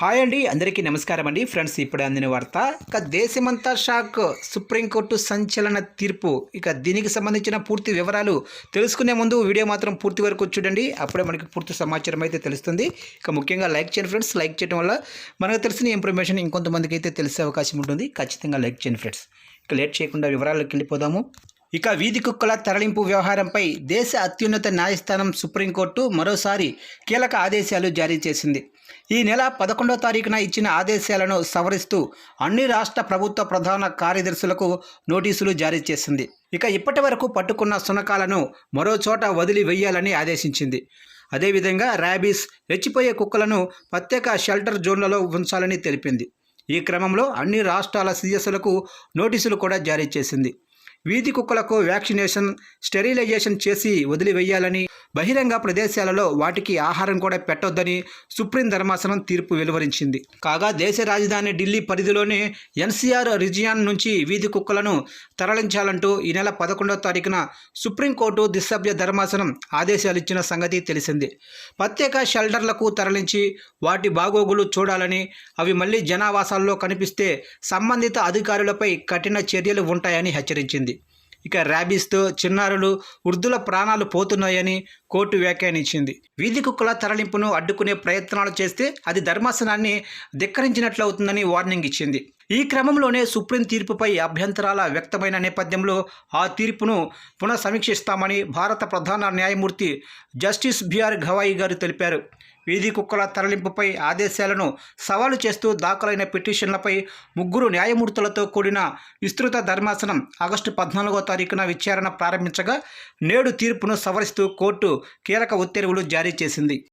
Hi అండి అందరికీ నమస్కారం అండి. ఫ్రెండ్స్ ఇప్పుడు అందిన వార్త ఇక దేశమంతా షాక్ సుప్రీంకోర్టు సంచలన తీర్పు. ఇక దీనికి సంబంధించిన పూర్తి వివరాలు తెలుసుకునే ముందు వీడియో మాత్రం పూర్తి వరకు చూడండి. అప్పుడే మనకి పూర్తి సమాచారం అయితే తెలుస్తుంది. ఇక ముఖ్యంగా లైక్ చేయండి ఫ్రెండ్స్. లైక్ చేయడం వల్ల మనకు తెలిసిన ఇన్ఫర్మేషన్ ఇంకొంతమందికి అయితే తెలిసే అవకాశం ఉంటుంది. ఖచ్చితంగా లైక్ చేయండి ఫ్రెండ్స్. ఇక లేట్ చేయకుండా వివరాల్లోకి వెళ్ళిపోదాము. ఇక వీధి కుక్కల తరలింపు వ్యవహారంపై దేశ అత్యున్నత న్యాయస్థానం సుప్రీంకోర్టు మరోసారి కీలక ఆదేశాలు జారీ చేసింది. ఈ నెల పదకొండో తారీఖున ఇచ్చిన ఆదేశాలను సవరిస్తూ అన్ని రాష్ట్ర ప్రభుత్వ ప్రధాన కార్యదర్శులకు నోటీసులు జారీ చేసింది. ఇక ఇప్పటి వరకు పట్టుకున్న శునకాలను మరో చోట వదిలి వెయ్యాలని ఆదేశించింది. అదేవిధంగా ర్యాబీస్ రెచ్చిపోయే కుక్కలను ప్రత్యేక షెల్టర్ జోన్లలో ఉంచాలని తెలిపింది. ఈ క్రమంలో అన్ని రాష్ట్రాల సీఎస్లకు నోటీసులు కూడా జారీ చేసింది. వీధి కుక్కలకు వ్యాక్సినేషన్ స్టెరిలైజేషన్ చేసి వదిలివేయాలని బహిరంగ ప్రదేశాలలో వాటికి ఆహారం కూడా పెట్టొద్దని సుప్రీం ధర్మాసనం తీర్పు వెలువరించింది. కాగా దేశ రాజధాని ఢిల్లీ పరిధిలోని ఎన్సీఆర్ రిజియాన్ నుంచి వీధి కుక్కలను తరలించాలంటూ ఈ నెల పదకొండవ తారీఖున సుప్రీంకోర్టు దిశభ్య ధర్మాసనం ఆదేశాలు ఇచ్చిన సంగతి తెలిసింది. ప్రత్యేక షెల్టర్లకు తరలించి వాటి బాగోగులు చూడాలని అవి మళ్ళీ జనావాసాల్లో కనిపిస్తే సంబంధిత అధికారులపై కఠిన చర్యలు ఉంటాయని హెచ్చరించింది. ఇక ర్యాబీస్తో చిన్నారులు వృద్ధుల ప్రాణాలు పోతున్నాయని కోర్టు వ్యాఖ్యానించింది. వీధి కుక్కల తరలింపును అడ్డుకునే ప్రయత్నాలు చేస్తే అది ధర్మాసనాన్ని ధిక్కరించినట్లవుతుందని వార్నింగ్ ఇచ్చింది. ఈ క్రమంలోనే సుప్రీం తీర్పుపై అభ్యంతరాల వ్యక్తమైన నేపథ్యంలో ఆ తీర్పును పునఃసమీక్షిస్తామని భారత ప్రధాన న్యాయమూర్తి జస్టిస్ బిఆర్ గవాయి గారు తెలిపారు. వీధి కుక్కల తరలింపుపై ఆదేశాలను సవాలు చేస్తూ దాఖలైన పిటిషన్లపై ముగ్గురు న్యాయమూర్తులతో కూడిన విస్తృత ధర్మాసనం ఆగస్టు పద్నాలుగో తారీఖున విచారణ ప్రారంభించగా నేడు తీర్పును సవరిస్తూ కోర్టు కీలక ఉత్తర్వులు జారీ చేసింది.